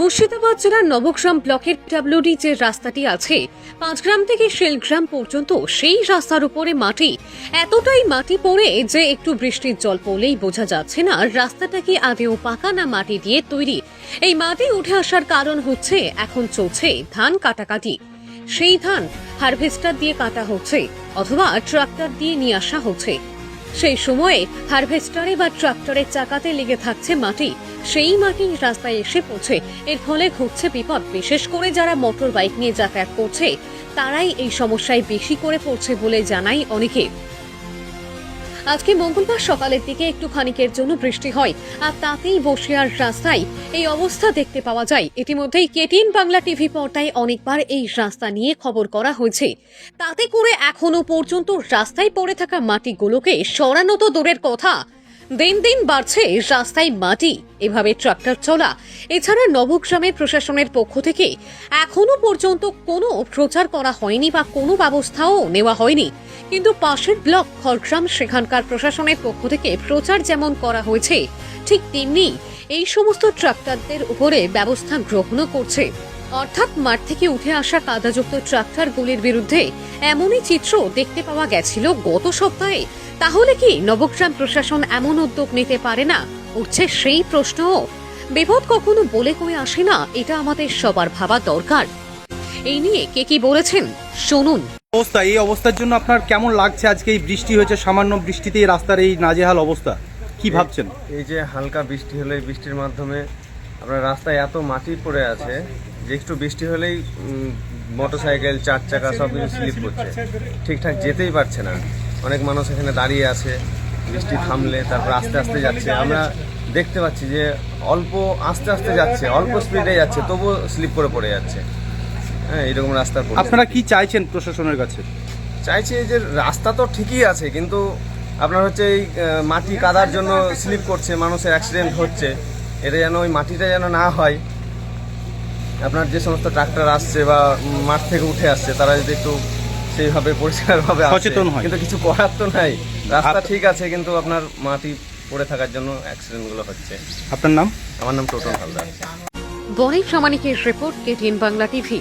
মুর্শিদাবাদ জেলার নবগ্রাম ব্লকের ডাব্লিউডি যে রাস্তাটি আছে, পাঁচগ্রাম থেকে শিলগ্রাম পর্যন্ত সেই রাস্তার উপরে মাটি, এতটাই মাটি পড়ে যে একটু বৃষ্টির জল পড়লেই বোঝা যাচ্ছে না রাস্তাটা কি আদেও পাকা না মাটি দিয়ে তৈরি। এই মাটি উঠে আসার কারণ হচ্ছে এখন চলছে ধান কাটাকাটি। সেই ধান হারভেস্টার দিয়ে কাটা হচ্ছে অথবা ট্রাক্টর দিয়ে নিয়ে আসা হচ্ছে। সেই সময়ে হারভেস্টারে বা ট্রাক্টরের চাকাতে লেগে থাকছে মাটি। সেই মাটি রাস্তায় এসে পৌঁছে এর ফলে ঘটছে বিপদ। বিশেষ করে যারা মোটর বাইক নিয়ে যাতায়াত করছে, তারাই এই সমস্যায় বেশি করে পড়ছে বলে জানাই অনেকে। আজকে মঙ্গলবার সকালের দিকে একটু খানিকের জন্য বৃষ্টি হয়, আর তাতেই বসিয়ার রাস্তায় এই অবস্থা দেখতে পাওয়া যায়। ইতিমধ্যেই কেটিন বাংলা টিভি পর্দায় অনেকবার এই রাস্তা নিয়ে খবর করা হয়েছে। তাতে করে এখনও পর্যন্ত রাস্তায় পড়ে থাকা মাটিগুলোকে সরানো তো দূরের কথা দিন দিন বাড়ছে রাস্তায় মাটি, এভাবে ট্রাক্টর চলা। এছাড়া নবগ্রামের প্রশাসনের পক্ষ থেকে এখনও পর্যন্ত কোনো প্রচার করা হয়নি বা কোনো ব্যবস্থাও নেওয়া হয়নি। কিন্তু পাশের ব্লক খড়গ্রাম, সেখানকার প্রশাসনের পক্ষ থেকে প্রচার যেমন করা হয়েছে, ঠিক তেমনি এই সমস্ত ট্রাক্টরদের উপরে ব্যবস্থা গ্রহণও করছে। অর্থাৎ মাঠ থেকে উঠে আসা কাদাযুক্ত ট্রাক্টরগুলির বিরুদ্ধে এমনই চিত্র দেখতে পাওয়া গেছিল গত সপ্তাহে। তাহলে কি নবগ্রাম প্রশাসন এমন উদ্যোগ নিতে পারে না? উঠছে সেই প্রশ্ন বিপদ কখনো বলে কয়ে আসে না এটা আমাদের সবার ভাবা দরকার। এই নিয়ে কে কি বলেছেন? শুনুন। অবস্থা এই অবস্থার জন্য আপনার কেমন লাগছে? আজকে এই বৃষ্টি হয়েছে সামান্য বৃষ্টিতে এই রাস্তার এই নাজেহাল অবস্থা। কি ভাবছেন? এই যে হালকা বৃষ্টি হলে বৃষ্টির মাধ্যমে আপনার রাস্তায় এত মাটি পড়ে আছে যে একটু বৃষ্টি হলেই মোটর সাইকেল চার চাকা সব কিছু স্লিপ করছে ঠিকঠাক যেতেই পারছে না। অনেক মানুষ এখানে দাঁড়িয়ে আছে বৃষ্টি থামলে তারপর আস্তে আস্তে যাচ্ছে। আমরা দেখতে পাচ্ছি যে অল্প আস্তে আস্তে যাচ্ছে অল্প স্পিডে যাচ্ছে তবুও স্লিপ করে পড়ে যাচ্ছে। হ্যাঁ এরকম রাস্তার আপনারা কি চাইছেন প্রশাসনের কাছে? চাইছি যে রাস্তা তো ঠিকই আছে কিন্তু আপনার হচ্ছে এই মাটি কাদার জন্য স্লিপ করছে মানুষের অ্যাক্সিডেন্ট হচ্ছে। এটা যেন ওই মাটিটা যেন না হয়। আপনার যে সমস্ত ট্রাক্টর আসছে বা মাঠ থেকে উঠে আসছে তারা যদি একটু সেইভাবে পরিষ্কারভাবে আসে। সচেতন হয়। কিন্তু কিছু করার তো নাই রাস্তা ঠিক আছে কিন্তু আপনার মাটি পড়ে থাকার জন্য অ্যাক্সিডেন্টগুলো হচ্ছে আপনার নাম আমার নাম টোটন হালদার বনি প্রামাণিকের রিপোর্ট কেটিএন বাংলা টিভি